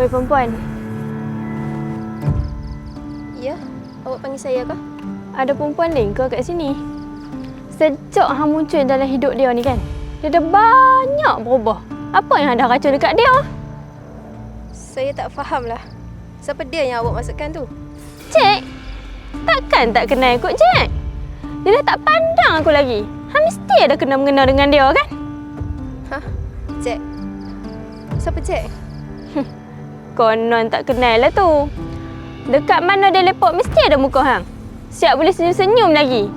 Woi perempuan, Ya, awak panggil saya ke? ada perempuan lain ke kat sini? Sejak hang muncul dalam hidup dia ni kan, dia dah banyak berubah. Apa yang dah kacau dekat dia? Saya tak faham lah. Siapa dia yang awak maksudkan tu? Jack, takkan tak kenal kot Jack? Dia dah tak pandang aku lagi. Hang mesti ada kena-mengena dengan dia kan? Hah? Jack? Siapa Jack? Konon tak kenal lah tu. Dekat mana dia lepak mesti ada muka hang. Siap boleh senyum-senyum lagi.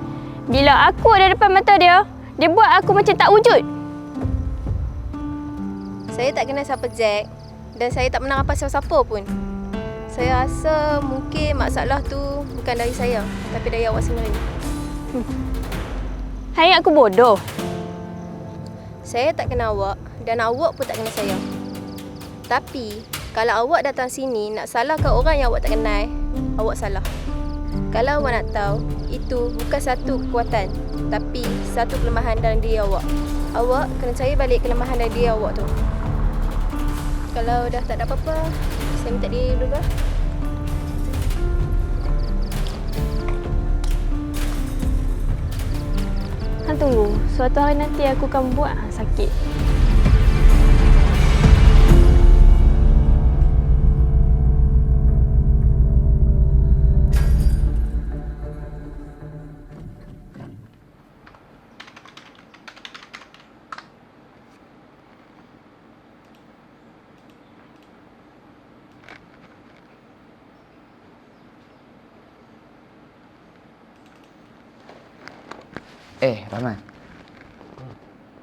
Bila aku ada depan mata dia, dia buat aku macam tak wujud. Saya tak kenal siapa Jack dan saya tak pernah apa siapa-siapa pun. Saya rasa mungkin masalah tu bukan dari saya, tapi dari awak sendiri. Hai aku bodoh. Saya tak kenal awak dan awak pun tak kenal saya. Tapi, kalau awak datang sini nak salahkan orang yang awak tak kenal, awak salah. Kalau awak nak tahu, itu bukan satu kekuatan, tapi satu kelemahan dalam diri awak. Awak kena cari balik kelemahan dalam diri awak tu. Kalau dah tak ada apa-apa, saya minta diri dulu lah. Hang tunggu. Suatu hari nanti aku akan buat sakit. Eh, Rahman.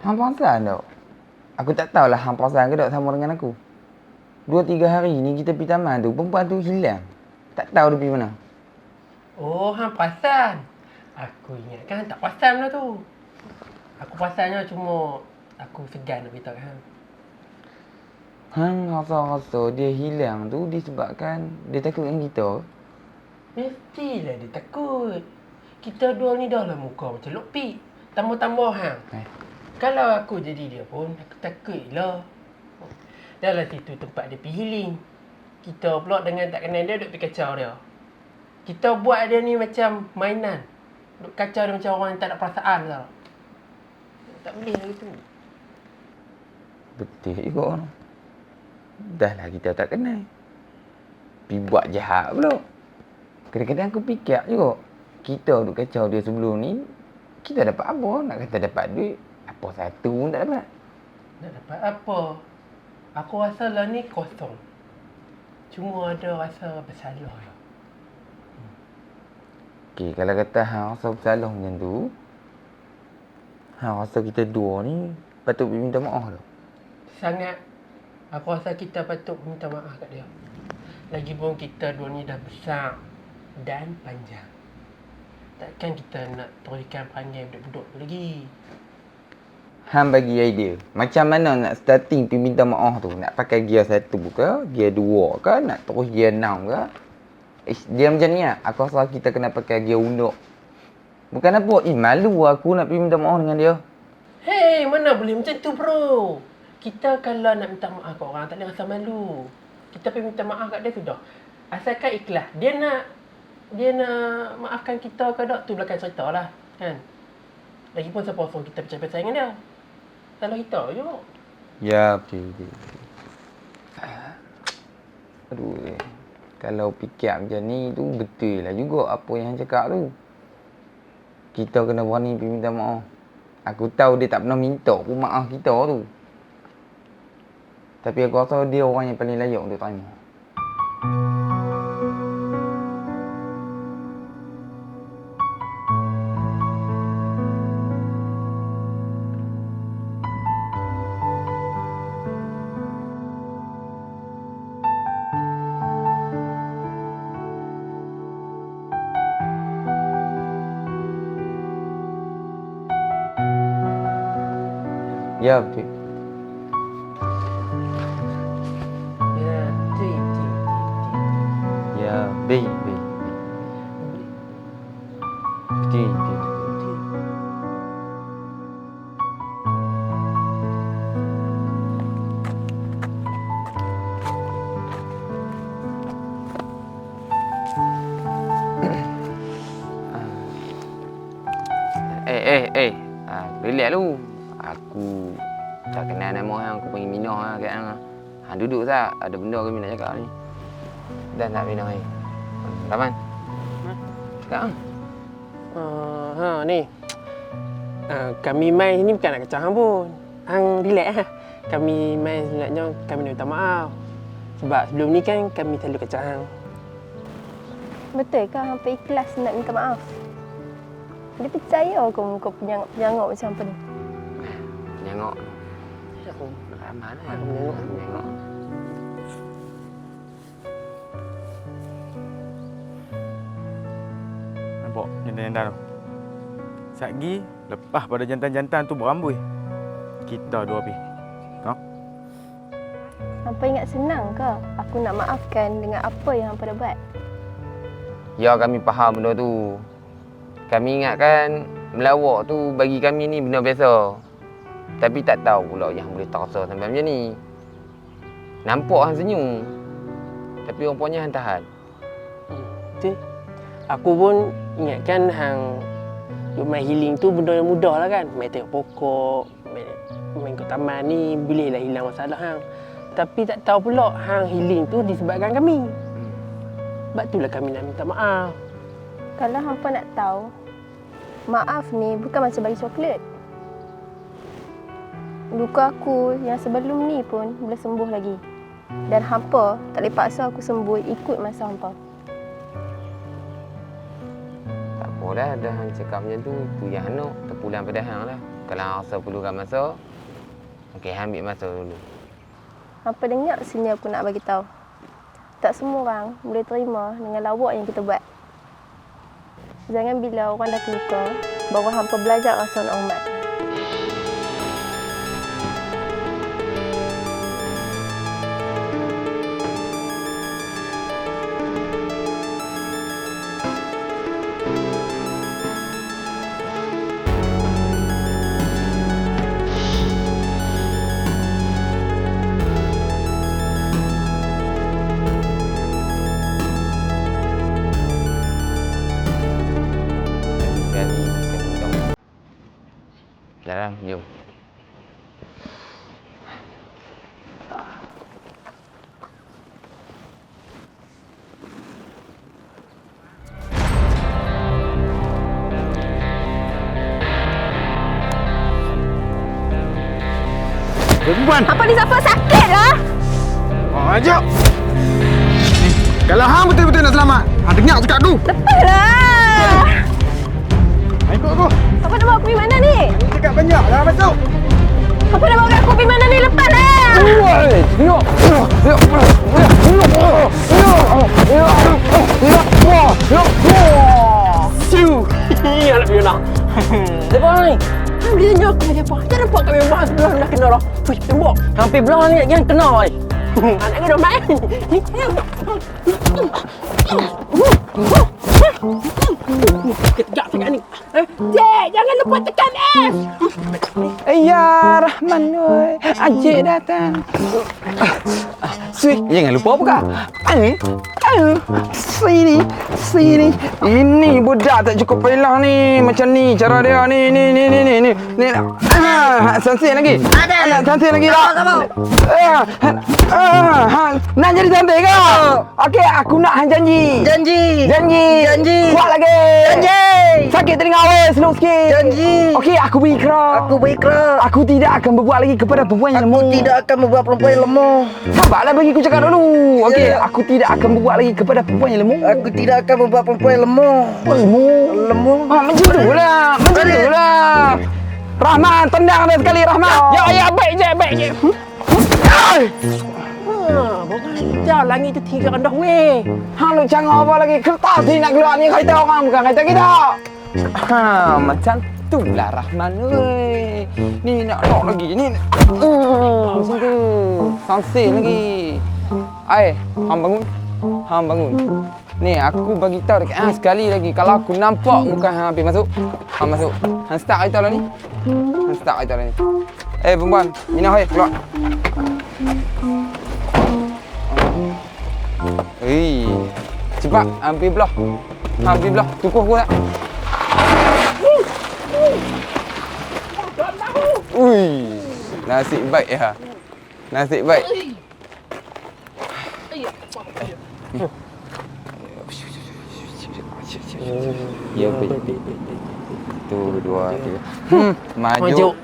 Hang perasan tak? Aku tak tahulah hang perasan ke tak sama dengan aku. Dua tiga hari ni kita pergi taman tu, perempuan tu hilang. Tak tahu dia pergi mana. Oh, hang perasan. Aku ingatkan tak perasan benda tu. Aku perasannya cuma aku segan nak beritahu hang. Hang rasa-rasa dia hilang tu disebabkan dia takut dengan kita. Mestilah dia takut. Kita dua ni dah lah muka macam lopi. Tambah-tambah hang. Eh. Kalau aku jadi dia pun, aku takut lah. Dalam situ tempat dia pergi healing. Kita pula dengan tak kenal dia, duk pergi kacau dia. Kita buat dia ni macam mainan. Duk kacau dia macam orang yang tak ada perasaan tau. Tak boleh lah gitu. Betul juga. no. Dah lah kita tak kenal. Pergi buat jahat pula. Kadang-kadang aku fikir juga. Kita duk kacau dia sebelum ni. Kita dapat apa? Nak kata dapat duit. Apa satu pun tak dapat. Nak dapat apa? Aku rasa lah ni kosong. Cuma ada rasa bersalah je. Okey, kalau kata hang rasa bersalah macam tu, hang rasa kita dua ni patut minta maaf tu. Sangat. Aku rasa kita patut minta maaf kat dia. Lagipun kita dua ni dah besar dan panjang. Takkan kita nak teruskan perangai budak-budak tu lagi. Hang bagi idea. Macam mana nak starting pergi minta maaf tu? Nak pakai gear satu ke? Gear dua ke? Nak terus gear enam ke? Eh, dia macam ni lah. Aku rasa kita kena pakai gear unduk. Bukan apa. Eh, malu aku nak pergi minta maaf dengan dia. Hei, mana boleh macam tu bro? Kita kalau nak minta maaf kat orang, tak boleh rasa malu. Kita pergi minta maaf kat dia sudah. Asalkan ikhlas. Dia nak dia nak maafkan kita ke tak, tu belakang cerita lah. Kan? Lagipun siapa suruh kita bercakap dengan dia? Salah kita je. Ya, betul. betul. Aduh, eh. kalau fikir macam ni tu betul lah juga apa yang cakap tu. Kita kena berani pergi minta maaf. Aku tahu dia tak pernah minta pun maaf kita tu. Tapi aku rasa dia orang yang paling layak untuk tanya. Yeah, Pete. Yeah, Pete, Pete, Pete. Yeah, baby. Pete, Pete. Ê, ê, ê, à, lấy lẽ luôn duduk tak? Ada benda kami nak cakap ni. Dan tak Minah ni. Rahman. Ha? Cakap hang. Uh, ha ni. Uh, kami mai ni bukan nak kacau hang pun. Hang relax ha. Kami mai sebenarnya kami nak minta maaf. Sebab sebelum ni kan kami selalu kacau hang. Betul ke hampa ikhlas nak minta maaf? Dia percaya kau muka penyangok-penyangok macam apa ni? Aku Rahman lah. Aku menengok. Tengok. Nampak jantan-jantan tu. Satgi lepas pada jantan-jantan tu berambui. Kita dua pi. Hampa ingat senang ke aku nak maafkan dengan apa yang hampa dah buat? Ya kami faham benda tu. Kami ingatkan melawak tu bagi kami ni benda biasa. Tapi tak tahu pula yang boleh terasa sampai macam ni. Nampak hang senyum. Tapi rupanya hang tahan. Betul. Aku pun ingatkan hang duk main healing tu benda yang mudah lah kan. Main tengok pokok, main, main ke taman ni bolehlah hilang masalah hang. Tapi tak tahu pula hang healing tu disebabkan kami. Hmm. Sebab itulah kami nak minta maaf. Kalau hampa nak tahu, maaf ni bukan macam bagi coklat. Luka aku yang sebelum ni pun boleh sembuh lagi. Dan hampa tak boleh paksa aku sembuh ikut masa hampa. Tak apa dah, hang cakap macam tu. Tu yang nak terpulang pada hang lah. Kalau hang rasa perlukan masa, okey hang ambil masa dulu. Hampa dengar sini aku nak bagi tahu. Tak semua orang boleh terima dengan lawak yang kita buat. Jangan bila orang dah terluka, baru hampa belajar rasa nak hormat. Jarang, jom. Perempuan. Hampa ni siapa sakit lah? Oh, ajak. Ni, kalau hang betul-betul nak selamat, hang dengar cakap tu. Lepaslah! Ikut aku. Apa nak bawa aku pergi mana ni? Ni cakap banyak dah masuk. Apa nak bawa aku pergi mana ni? Lepaslah! Tengok. Siu! Anak Fiona. Lepas ni. Hang boleh tanya aku macam apa? Tak nampak kat memang sebelah dah kena dah. Fuh, tembok. Hampir belah ni yang kena ni. Anak kena main. Kejap sangat ni. Eh, Cik, jangan lupa tekan F. Ya Rahman oi, Ajik datang. Sui, jangan lupa buka. Eh, eh, sini, sini. Ini budak tak cukup pelang ni. Macam ni cara dia ni ni ni ni ni ni. ni. Ah, santai lagi. Ada. Nak santai lagi tak? Tak mau. Ah, ah, ha. nak jadi santai ke? Okey, aku nak hang janji. Janji. Janji. Janji. Kuat lagi. Janji. Sakit telinga awal slow sikit. Janji. Okey, aku berikrar. Aku berikrar. Aku tidak akan berbuat lagi kepada perempuan yang Aku lemah. tidak akan membuat perempuan yang lemah. Sabarlah bagi aku cakap dulu. Okey, Ya. aku tidak akan berbuat lagi kepada perempuan yang lemah. Aku tidak akan membuat perempuan yang lemah. Lemah. Lemah. Ha, macam tu lah. Macam tu lah. Rahman, tendang dia sekali Rahman. Ya, ya, baik je, baik je. Ai! Ha, bukan jauh langit tu tiga rendah weh. Hang lu canggah apa lagi? Kertas ni nak keluar ni kereta orang bukan kereta kita. Ha, macam tu lah Rahman oi. Ni nak lock lagi. Ni uh, macam tu. Santai lagi. Ai, hang bangun. Hang bangun. Ni aku bagi tahu dekat hang sekali lagi kalau aku nampak muka hang habis masuk. Hang masuk. Hang start kereta lah ni. Hang start kereta lah ni. Eh perempuan, Mina hoi keluar. Eh, cepat hampir belah. Hampir belah. Tukuh aku tak? Ui, nasib baik ya. Nasib baik. Ya, baik, baik, baik. Satu, dua, tiga. Hmm, maju. Maju.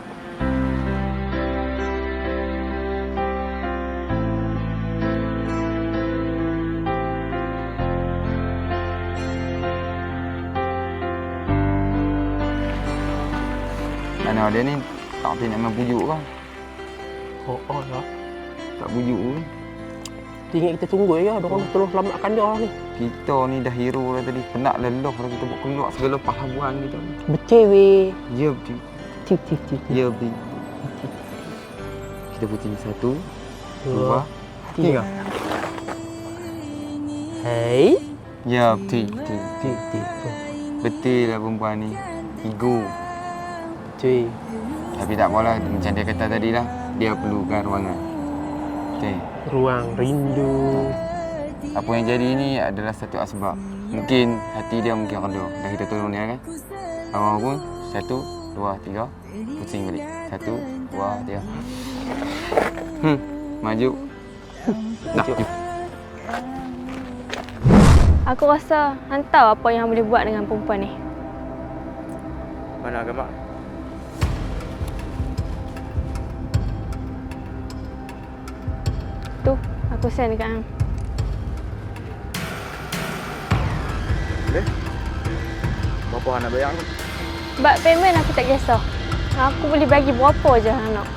Mana dia ni? Tak boleh nak main pujuk kan? Oh, oh ya. Tak pujuk pun. Tinggal kita tunggu ya. Diorang dah tolong selamatkan dia ni. Kita ni dah hero dah tadi. Penat lelah dah kita buat keluar segala pahlawan kita ni. Betul weh. Ya, betul. Tip tip tip. Ya, betul. Kita putih ni satu, Dua. tiga. Hei. Ya, betul. Betul, betul. Betul lah perempuan ni. Ego. Cuy. Tapi tak apalah. Macam dia kata tadi lah. Dia perlukan ruangan. Okey. Ruang rindu. Apa yang jadi ni adalah satu asbab. Mungkin hati dia mungkin reda. Dah kita tolong dia kan. Awak pun satu, dua, tiga. Pusing balik. Satu, dua, tiga. Hmm. Maju. Jom. Aku rasa hang tahu apa yang boleh buat dengan perempuan ni. Mana agama? Aku send dekat hang. Boleh? Berapa hang nak bayar tu? Bab payment aku tak kisah. Aku boleh bagi berapa je hang nak.